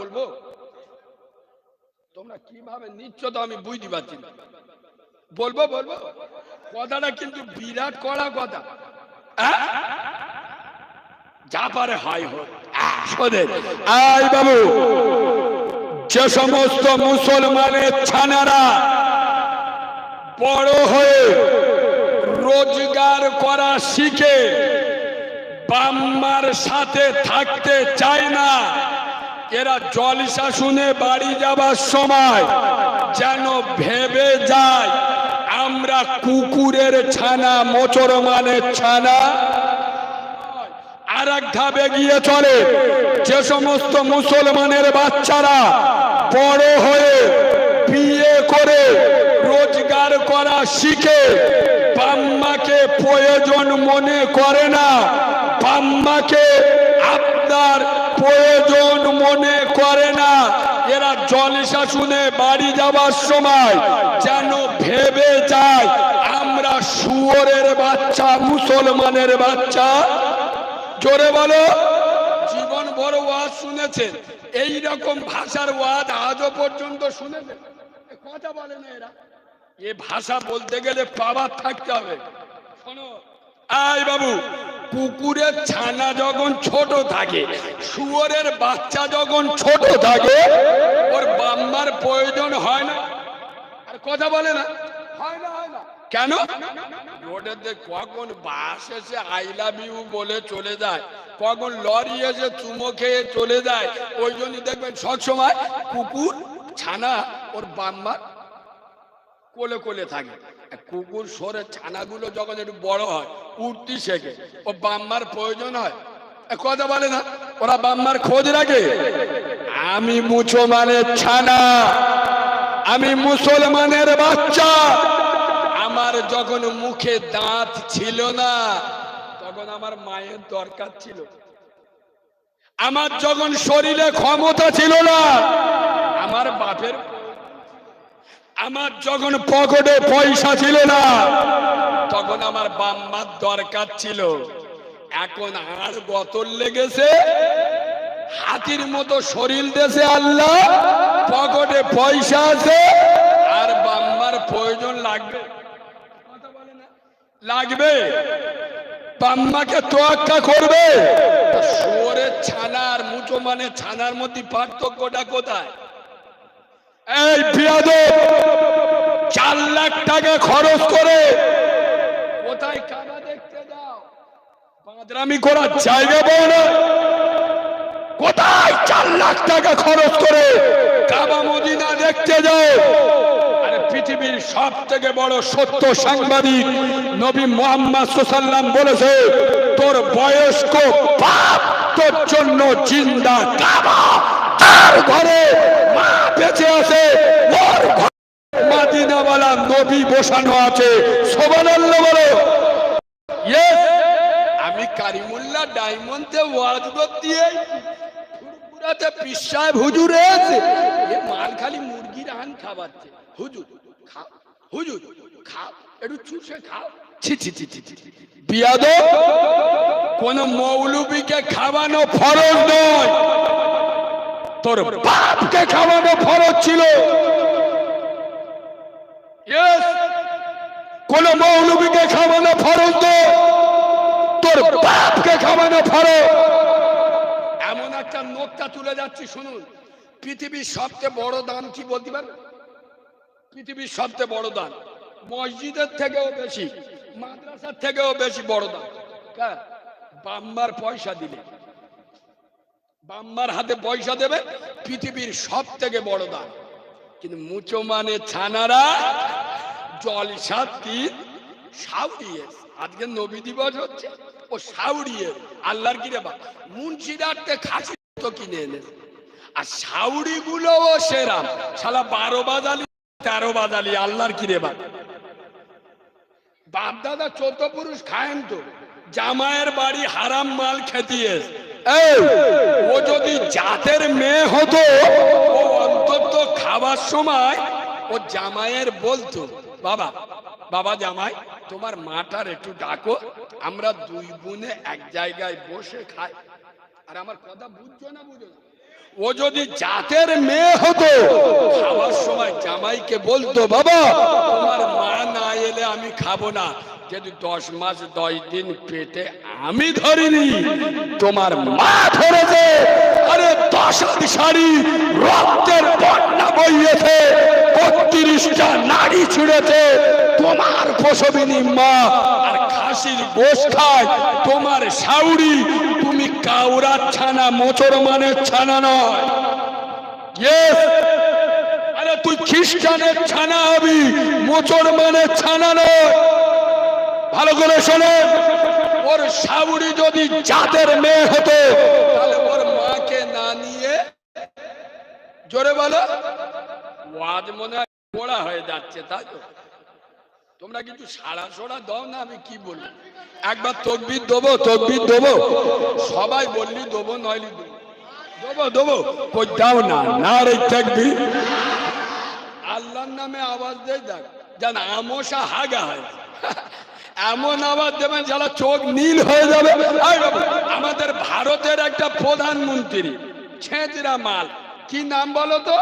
বলব? তোমরা কীভাবে নিচ্ছ তো আমি বুঝতে পারছি বলব বলব? কথাটা কিন্তু বিরাট কড়া কথা। যা পারে হয় হোক। আই বাবু, যে সমস্ত মুসলমানের ছানারা বড় হয়ে রোজগার করা শিখে বাম্মার সাথে থাকতে চায় না এরা জলসা শুনে বাড়ি যাবার সময় যেন ভেবে যায়, আমরা কুকুরের ছানা, মোচর মানের ছানা। আর এক ধাপে গিয়ে চলে, যে সমস্ত মুসলমানের বাচ্চারা বড় হয়ে বিয়ে করে, রোজগার করা শিখে, বাম্মাকে প্রয়োজন মনে করে না, বাম্মাকে আপনার প্রয়োজন মনে করে না। এরা জলসা শুনে বাড়ি যাবার সময় যেন ভেবে যায়, আমরা শুয়োরের বাচ্চা, মুসলমানের বাচ্চা। জোরে বলো, জীবন বড় ওয়াজ শুনেছেন এই রকম ভাষার ওয়াজ আজও পর্যন্ত শুনেছেন কথা বলে না এরা। এ ভাষা বলতে গেলে পাওয়ার থাকতে হবে। শোনো, আয় বাবু কুকুরের ছানা যখন ছোট থাকে, শুয়োরের বাচ্চা যখন ছোট থাকে, ওর বাম্মার প্রয়োজন হয় না। আর কথা বলে না। হয় না হয় না। কেন? দিকে কখন বাস এসে আই লাভ ইউ বলে চলে যায়, কখন লরি এসে চুমো খেয়ে চলে যায়, ওই জন্য দেখবেন সবসময় কুকুর ছানা, ওর বাম্মার কোলে কোলে থাকে। কুকুর সরে ছানাগুলো যখন একটু বড় হয়, উঠতি শেখে। ও বাম্মার প্রয়োজন হয়। কথা বলে না, ওরা বাম্মার খোঁজ রাখে। আমি মুসলমানের ছানা, আমি মুসলমানের বাচ্চা। আমার যখন মুখে দাঁত ছিল না, তখন আমার মায়ের দরকার ছিল। আমার যখন শরীরে ক্ষমতা ছিল না, আমার বাপের আমার যখন পকেটে পয়সা ছিল না, তখন আমার বাম্মার দরকার ছিল। এখন আর গতর লেগেছে, হাতির মতো শরীর দেশে আল্লাহ, পকেটে পয়সা আছে, আর বাম্মার প্রয়োজন লাগবে? লাগবে? বাম্মাকে তোয়াক্কা করবে? শুয়োরের ছানা আর মুচো মানে ছানার মধ্যে পার্থক্যটা কোথায়? এই বিয়াদ চার লাখ টাকা খরচ করে কোথায় কাবা দেখতে যাও? বাঁদরামি করার জায়গা পাও না। কোথায় চার লাখ টাকা খরচ করে কাবা মদিনা দেখতে যাও? পৃথিবীর সব থেকে বড় সত্য সাংবাদিক নবী মোহাম্মদ সাল্লাম বলেছে, তোর বয়স্ক বাপ তোর জন্য জিন্দা কাবা। তার ঘরে মা বেঁচে আছে, ওর ঘরে মাদিনাওয়ালা নবী বসানো আছে। সোবানাল্লাহ বলো। আমি কারিমুল্লা ডায়মন্ডে ওয়াজ দিয়ে ফুরফুরাতে হুজুর এসে এ মাল খালি মুরগির আন খাবাচ্ছে হুজুর, খাও হুজুর, খাও, একটু চুষে খাও। ছি ছি ছি ছি বিয়াদ কোন মৌলবীকে খাওয়ানো ফরজ নয়। তোর বাপকে খাওয়ানো ফরজ ছিল। কোন মৌলবীকে খাওয়ানো ফরজ নয় তোর বাপকে খাওয়ানো ফরজ। এমন একটা নোকটা তুলে যাচ্ছি শুনুন। পৃথিবীর সবচেয়ে বড় দান কি বলতে পারবেন পৃথিবীর সবচেয়ে বড় দান। মসজিদের থেকেও বেশি মাদ্রাসার থেকেও বেশি বড় দান। কার? বাম্মার পয়সা দিলে। বাম্মার হাতে পয়সা দেবে, পৃথিবীর সব থেকে বড় দান। কিন্তু মুচমানে ছানারা জলসাত কি সাউরিয়ে আজকে নবী দিবস হচ্ছে, ও সাউরিয়ে আল্লাহর কি রে বা মুন্সিদারতে খাসি তো কিনে এনে। আর সাউরি গুলোও সেরাম শালা বারো বাজালি, তেরো বাজালি, আল্লাহর কি রে বা বাপ? দাদা চোদ্দ পুরুষ খায়েন তো। জামায়ের বাড়ি হারাম মাল খেতিয়ে এই ও যদি জাতের মেয়ে হতো, ও অন্তত খাবার সময় ও জামাইয়ের বলতো, বাবা বাবা জামাই, তোমার মাটার একটু ডাকো, আমরা দুই বোনে এক জায়গায় বসে খাই আর আমার কথা বুঝছ না বুঝো না? ও যদি জাতের মেয়ে হতো, খাওয়ার সময় জামাইকে বলতো, বাবা, তোমার মা না এলে আমি খাব না। যদি দশ মাস, দশ দিন পেটে আমি ধরিনি, তোমার মা ধরেছে। আরে দশ শাড়ি রক্তের বন্যা বইয়েছে, বত্রিশটা নারী ছুঁড়েছে, তোমার প্রসবিনী মা, আর খাসির গোশ খায়, তোমার সাউরি কাউরার ছানা, মোচর মানের ছানা নয়। তুই খ্রিস্টানের ছানা হবি, মোচর মানের ছানা নয়। ভালো করে শোনে। ওর সাউরি যদি জাতের মেয়ে হতো, তাহলে ওর মাকে না নিয়ে, জোরে বলো। ওয়াজ মনে হয় পোড়া হয়ে যাচ্ছে, তাই তো? তোমরা কিন্তু সারা সোড়া দাও না, আমি কি বলব? একবার তকবির দেবো তকবির দেবো। সবাই বললি দেবো, নইলি দেবো। দেবো দেবো। কই দাও না না রে থাকবি আল্লাহর নামে আওয়াজ দেয়, দেখ। যেন আমসা হাগা হয়। এমন আওয়াজ দেবেন যারা চোখ নীল হয়ে যাবে। আমাদের ভারতের একটা প্রধানমন্ত্রী ছেঁচরা মাল। কি নাম বলো তো?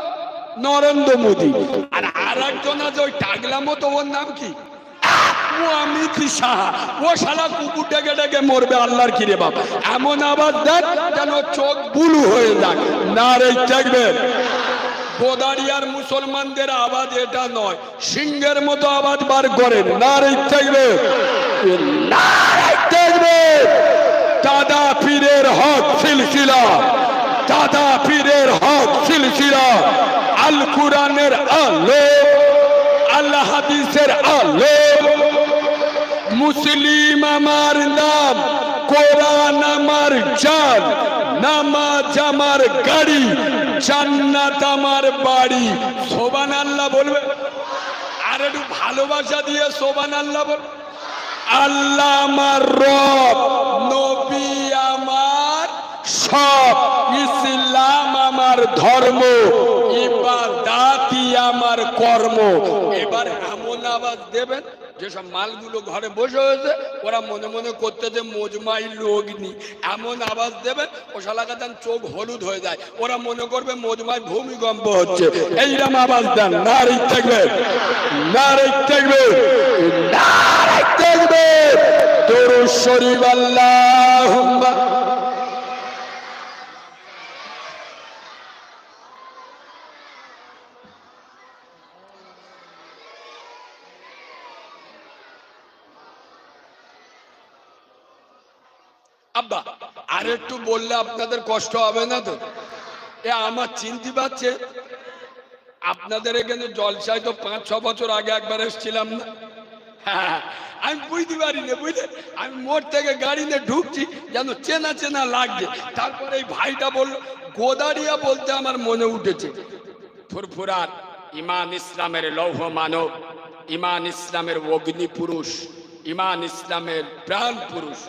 নরেন্দ্র মোদী। আর আর একজন আছে, ওই টাগলা মতো ওর নাম কি? ও অমিত শাহ ও শালা কুকুর ডেকে ডেকে মরবে আল্লাহর কিরে বাপ। এমন আওয়াজ দেন যেন চোখ বুলু হয়ে যাক। না রে থাকবে গোদারিয়ার মুসলমানদের আওয়াজ এটা নয়। সিংহের মতো আওয়াজ বার করেন। না রে থাকবে না থাকবে দাদা পীরের হক সিলসিলা। দাদা পীরের হক সিলসিলা। আল কুরআনের আলো। আল্লাহ হাদিসের আলো। মুসলিম আমার নাম, কোরআন আমার জান, নামাজ আমার গাড়ি, জান্নাত আমার বাড়ি। সোবান আল্লাহ বলবে। আর একটু ভালোবাসা দিয়ে সোবান আল্লাহ বল। আল্লাহ আমার রব, নবী আমার সব, ইসলাম আমার ধর্ম, ইবাদাতি আমার কর্ম। এবার এমন আওয়াজ দেবেন। যেসব মালগুলো ঘরে বসে হয়েছে, ওরা মনে মনে করতে করতেছে মজমাই লগ্নি এমন আওয়াজ দেবে, ও শালাকাতান চোখ হলুদ হয়ে যায়। ওরা মনে করবে মজমায় ভূমিকম্প হচ্ছে। এইরকম আওয়াজ দেন, নারী থাকবে নারী থাকবে নারী থাকবে তোর শরীর আল্লাহ আব্বা, আর একটু বললে আপনাদের কষ্ট হবে না তো? এ, আমার চিনতে পারছে আপনাদের এখানে জলসায় তো পাঁচ, ছ বছর আগে একবার এসেছিলাম না? আমি বুঝতে পারি না বুঝলে? আমি মোড় থেকে গাড়ি নিয়ে ঢুকছি, যেন চেনা চেনা লাগছে। তারপরে এই ভাইটা বলল, গোদারিয়া বলতে আমার মনে উঠেছে। ফুরফুরার ইমান ইসলামের লৌহ মানব, ইমান ইসলামের অগ্নি পুরুষ, ইমান ইসলামের প্রাণ পুরুষ।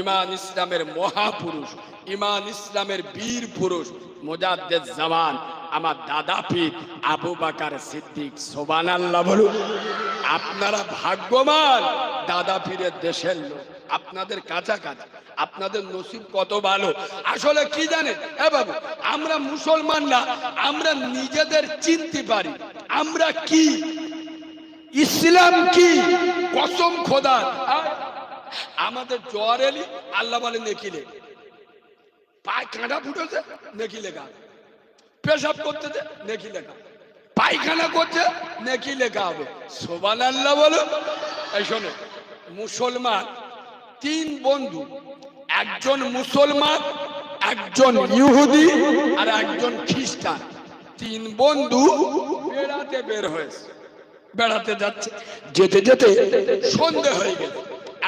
ইমান ইসলামের মহাপুরুষ, ইমান ইসলামের বীর পুরুষ, মোজাদ্দেদ জামান, আমার দাদা পীর আবু বাকার সিদ্দিক সোবান আল্লাহ বলুন। আপনারা ভাগ্যবান দাদা পীরের দেশের লোক, আপনাদের কাছাকাছি, আপনাদের নসিব কত ভালো। আসলে কি জানেন? এ বাবু, আমরা মুসলমানরা আমরা নিজেদের চিনতে পারি। আমরা কি? ইসলাম কি? কসম খোদা আমাদের জ্বর এলি, আল্লাহ বলে নেকিলে। পায়ে কাঁটা ফুটেছে নেকি লেখা পেশাব করতেছে নেকি লেখা পায়খানা করছে নেকি লেখা হবে। সোবান আল্লাহ বলো। এই শোনো, মুসলমান, তিন বন্ধু, একজন মুসলমান, একজন ইহুদি, আর একজন খ্রিস্টান। তিন বন্ধু বেড়াতে বের হয়েছে, বেড়াতে যাচ্ছে। যেতে যেতে সন্ধে হয়ে গেল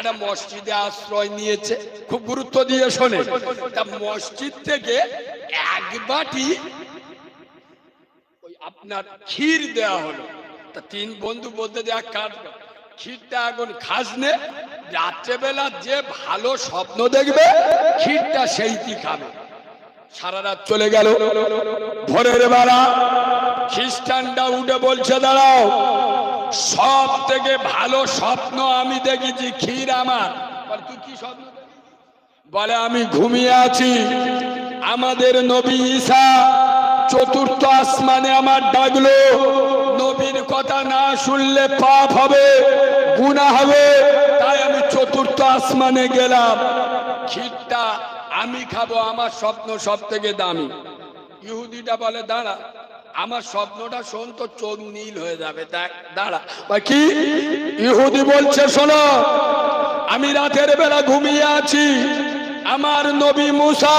একটা মসজিদে আশ্রয় নিয়েছে। খুব গুরুত্ব দিয়ে শোনে তা মসজিদ থেকে এক বাটি ওই আপনার ক্ষীর দেয়া হলো। তা তিন বন্ধু বলতে যে এক কাজ ক্ষীরটা এখন খাস নে রাত্রেবেলা যে ভালো স্বপ্ন দেখবে, ক্ষীরটা সেইটি খাবে। সারা রাত চলে গেল। ভোরের বেলা খ্রিস্টানটা উঠে বলছে, দাঁড়াও সব থেকে ভালো স্বপ্ন আমি দেখেছি ক্ষীর আমার। বলে, তুই কি স্বপ্ন? বলে আমি ঘুমিয়ে আছি। আমাদের নবী ঈসা চতুর্থ আসমানে আমার ডাকলো। নবীর কথা না শুনলে পাপ হবে গুণা হবে। তাই আমি চতুর্থ আসমানে গেলাম। ক্ষীরটা আমি খাব আমার স্বপ্ন সব থেকে দামি। ইহুদিটা বলে দাঁড়া আমার স্বপ্নটা শোন তো, চোখ নীল হয়ে যাবে, দেখ, দাঁড়া। কি? ইহুদি বলছে, শোনো, আমি রাতের বেলা ঘুমিয়ে আছি। আমার নবী মুসা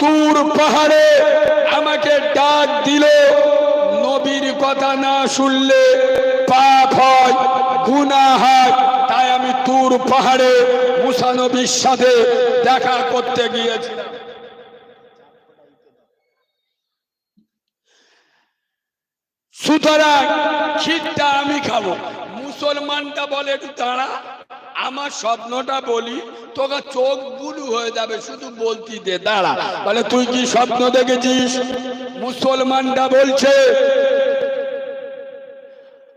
তুর পাহাড়ে আমাকে ডাক দিল। নবীর কথা না শুনলে পাপ হয়, গুনাহ হয়। তাই আমি তুর পাহাড়ে মুসা নবীর সাথে দেখা করতে গিয়েছিলাম। সুতরাং ক্ষীরটা আমি খাব। মুসলমানটা বলে, একটু দাঁড়া, আমার স্বপ্নটা বলি, তোকে চোখ বুলু হয়ে যাবে, শুধু বলতি দে, দাঁড়া। বলে, তুই কি স্বপ্ন দেখেছিস? মুসলমানটা বলছে,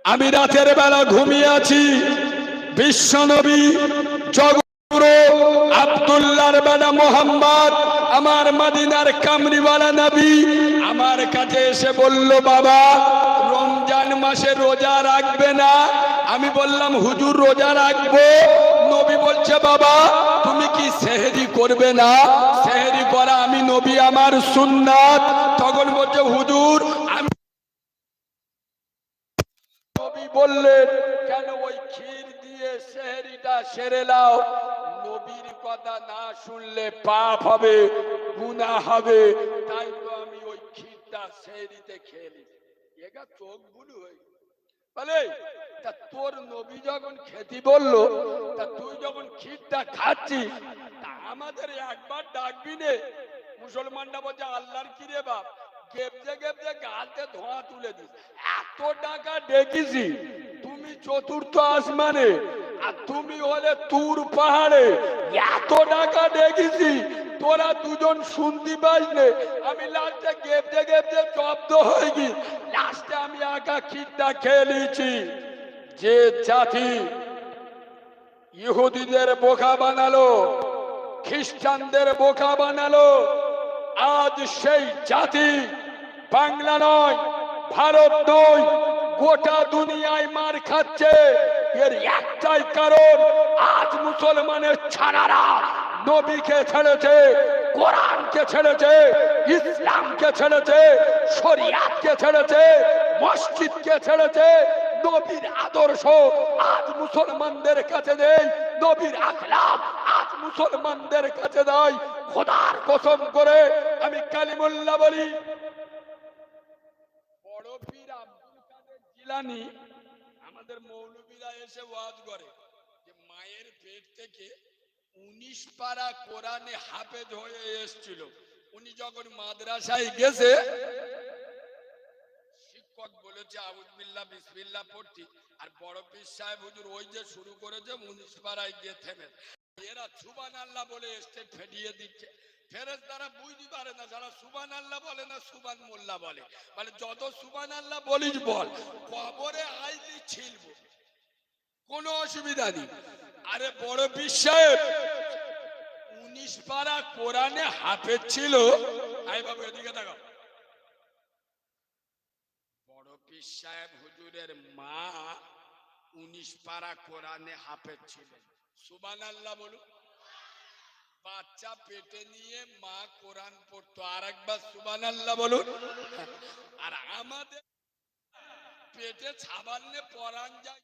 আমি রাতের বেলা ঘুমিয়ে আছি। বিশ্বনবী জগগুরু আব্দুল্লাহর বেলা মোহাম্মদ, আমার মদিনার কামরিওয়ালা নবী। আমার কাছে এসে বলল, বাবা মাসে রোজা রাখবে না? আমি বললাম, হুজুর, রোজা রাখব? নবী বলছে, বাবা, তুমি কি সেহেরি করবে না? সেহেরি করা আমি নবী আমার সুন্নাত। তখন বলছে, হুজুর, আমি নবী বললেন, কেন ওই ক্ষীর দিয়ে সেহরিটা সেরে নাও? নবীর কথা না শুনলে পাপ হবে, গুনাহ হবে। তাই তো আমি ওই ক্ষীরটা সেহরিতে খেয়ে এগা চোখ বুলু বলে, তা তোর নবী যখন বলল, তা তুই যখন ক্ষীরটা তা আমাদের একবার ডাকবি নে। মুসলমানরা বলছে, আল্লাহর বাপ গেপতে গেপতে গালতে ধোঁয়া তুলে দিস। এত টাকা ডেকেছি, তুমি চতুর্থ আসমানে, আর তুমি হলে তুর পাহাড়ে। এত টাকা ডেকেছি তোরা দুজন শুনতে পাইলে আমি লাস্টে গেপতে গেপতে জব্দ হয়ে গি লাস্টে আমি একা খিটটা খেয়ে যে জাতি ইহুদিদের বোকা বানালো, খ্রিস্টানদের বোকা বানালো, আজ সেই জাতি বাংলা নয়, ভারত নয়, গোটা দুনিয়ায় মার খাচ্ছে। এর একটাই কারণ, আজ মুসলমানের ছাড়ারা নবীকে ছেড়েছে, কোরআনকে ছেড়েছে, ইসলামকে ছেড়েছে, শরিয়াতকে ছেড়েছে, মসজিদকে ছেড়েছে। নবীর আদর্শ আজ মুসলমানদের কাছে নেই নবীর আখলাপ আজ মুসলমানদের কাছে নাই খোদার কসম করে আমি কালিমুল্লাহ বলি, বড় পীর আব্দুল কাদের আমাদের মৌলবীরা এসে ওয়াজ করে যে মায়ের পেট থেকে উনিশ পারা কোরআনে হাফেজ হয়ে এসেছিল। উনি যখন মাদ্রাসায় গেছে, শিক্ষক বলেছে আবুদবিল্লাহ বিসমিল্লাহ পড়তি আর বড় পীর সাহেব হুজুর ওই যে শুরু করেছে, উনিশ পাড়ায় গিয়ে থেমে। এরা সুবান আল্লাহ বলে স্টেপ ফেটিয়ে দিচ্ছে। ফেরেস তারা বুঝতে পারে না, যারা সুবান আল্লাহ বলে না সুবান মোল্লা বলে। মানে যত সুবান আল্লাহ বলিস বল, কবরে আইলি ছিলব। কোনো অসুবিধা নেই। আরে বড় সাহেব উনিশ পারা কোরআনে হাফেজ ছিল। কোরআনে আল্লাহ বলুন। বাচ্চা পেটে নিয়ে মা কোরআন পড়তো। আর একবার সুবান আল্লাহ বলুন। আর আমাদের পেটে ছাবান নে পরান যায়?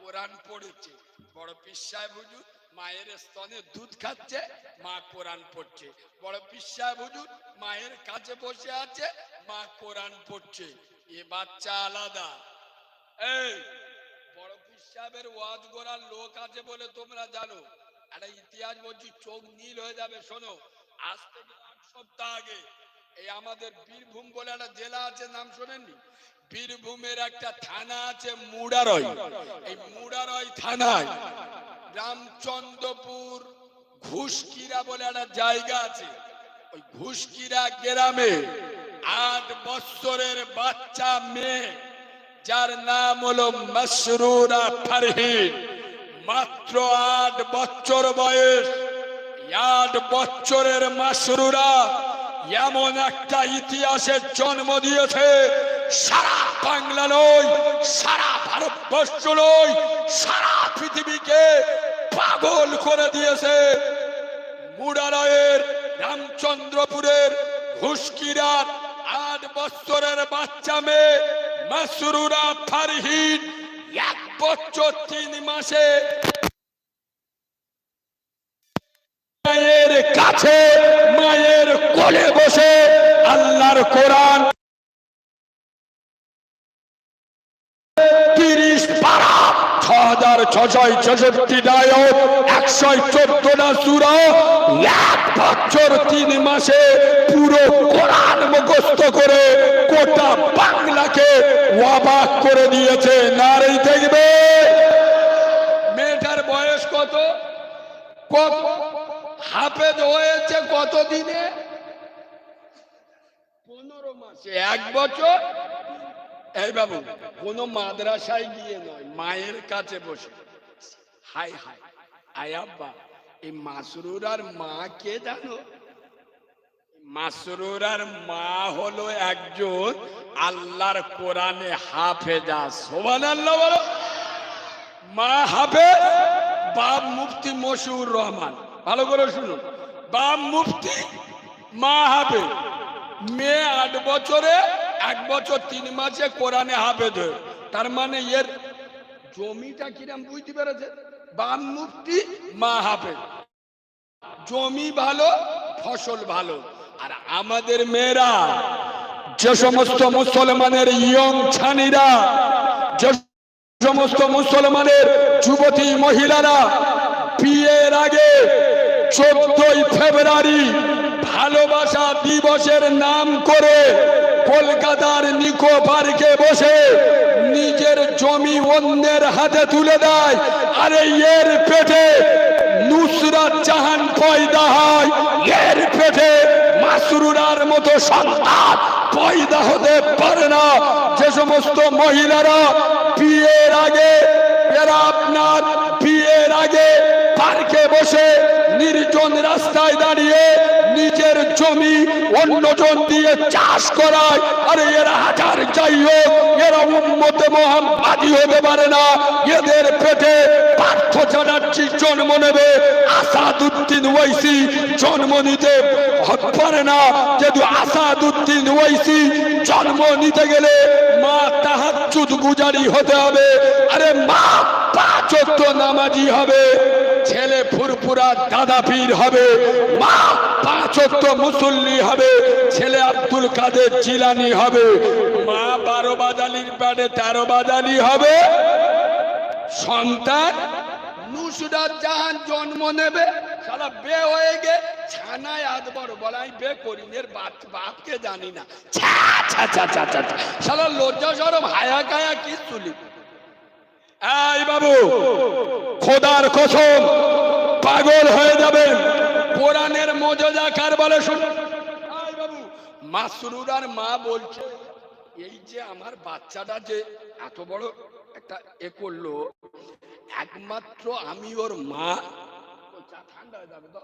কোরআন পড়েছে। বড় সাহেব হুজুর মায়ের স্তনে দুধ খাচ্ছে, মা কোরআন পড়ছে। বড় সাহেব হুজুর মায়ের কাছে বসে আছে, মা কোরআন পড়ছে। এ বাচ্চা আলাদা। এই, বড় পীর সাহেবের ওয়াজ গোড়ার লোক আছে বলে তোমরা জানো। একটা ইতিহাস বলছি, চোখ নীল হয়ে যাবে, শোনো। আজ থেকে এক সপ্তাহ আগে এই আমাদের বীরভূম বলে একটা জেলা আছে, নাম শোনেননি? বীরভূমের একটা থানা আছে মুড়ারয়। এই মুড়ারয় থানায় রামচন্দ্রপুর ঘুষকিরা বলে একটা জায়গা আছে। ওই ঘুষকিরা গ্রামে আট বৎসরের বাচ্চা মেয়ে, যার নাম হলো মসরুরা ফারহিন। মাত্র আট বছর বয়স। আট বছরের মাসরুরা এমন একটা ইতিহাসের জন্ম দিয়েছে, সারা বাংলা সারা ভারতবর্ষ নয়, সারা পৃথিবীকে পাগল করে দিয়েছে। মুরারয়ের রামচন্দ্রপুরের, ঘুষকিরার আট বছরের বাচ্চা মেয়ে মাসরুরা ফারহিন এক বছর তিন মাসে মায়ের কাছে, মায়ের কোলে বসে আল্লাহর কোরআন তিরিশ ছ নায়ক একশো এক বছর তিন মাসে পুরো করে বাংলাকে করে দেখবে। মেয়েটার বয়স কত? হাফেজ হয়েছে কত দিনে পনেরো মাসে। এক বছর? এই বাবু, কোন মাদ্রাসায় গিয়ে নয়, মায়ের কাছে বসে। হাই হাই আয় আব্বা, এই মাসরুর আর মা কে জানো? মাসরুর আর মা হলো একজন আল্লাহর কোরআনে হাফেজা। সোমান আল্লাহ বলো। মা হাফেজ, বাপ মুফতি মশিউর রহমান। ভালো করে শুনুন। বাপ মুফতি মা হাফেজ মেয়ে আট বছরে, এক বছর তিন মাসে কোরআনে হাফেজ হয়ে। তার মানে এর জমিটা কিরাম বুঝতে পেরেছে? বাম মুফতি মা হাফেজ। জমি ভালো, ফসল ভালো। আর আমাদের মেয়েরা, যে সমস্ত মুসলমানের ইয়ং ছানিরা, যে সমস্ত মুসলমানের যুবতী মহিলারা, বিয়ের আগে চোদ্দই ফেব্রুয়ারি ভালোবাসা দিবসের নাম করে কলকাতার নিকো পার্কে বসে নিজের জমি অন্যের হাতে তুলে দেয়। আরে এর পেটে নুসরাত জাহান পয়দা হয়। এর পেটে মাসরুরার মতো সন্তান পয়দা হতে পারে না। যে সমস্ত মহিলারা বিয়ের আগে এরা আপনার বিয়ের আগে পার্কে বসে নির্জন রাস্তায় দাঁড়িয়ে নিজের জমি অন্যজন দিয়ে চাষ করায়। আরে এরা হাজার যাই হোক, এরা উন্মতে মহামাদি হতে পারে না। এদের পেটে পার্থ চ্যাটার্জি জন্ম নেবে আসাদুদ্দিন ওয়াইসি জন্ম নিতে পারে না। যেহেতু আসাদুদ্দিন ওয়াইসি জন্ম নিতে গেলে মা তাহাজ্জুদ গুজারি হতে হবে। আরে মা পাঁচ নামাজি হবে। ছেলে ফুরফুরা দাদা পীর হবে। মা পাঁচ ওয়াক্ত মুসল্লি হবে। ছেলে আব্দুল কাদের জিলানি হবে। মা বারো বাদালির প্যাডে তেরো বাদালি হবে। সন্তান নুসরাত জাহান জন্ম নেবে। সারা বে হয়ে গে। ছানায় আধ বড় বলে আমি বে করি এর বাপ, বাপকে জানি না। ছা ছা ছা ছা ছা। সারা লজ্জা সরম হায়া, কায়া কি এই বাবু, খোদার কসম, পাগল হয়ে যাবেন। কোরআনের মজা কার বলে শুন? বাবু, মাসরুর আর মা বলছে, এই যে আমার বাচ্চাটা যে এত বড় একটা এ করল একমাত্র আমি ওর মা। ঠান্ডা হয়ে যাবে তো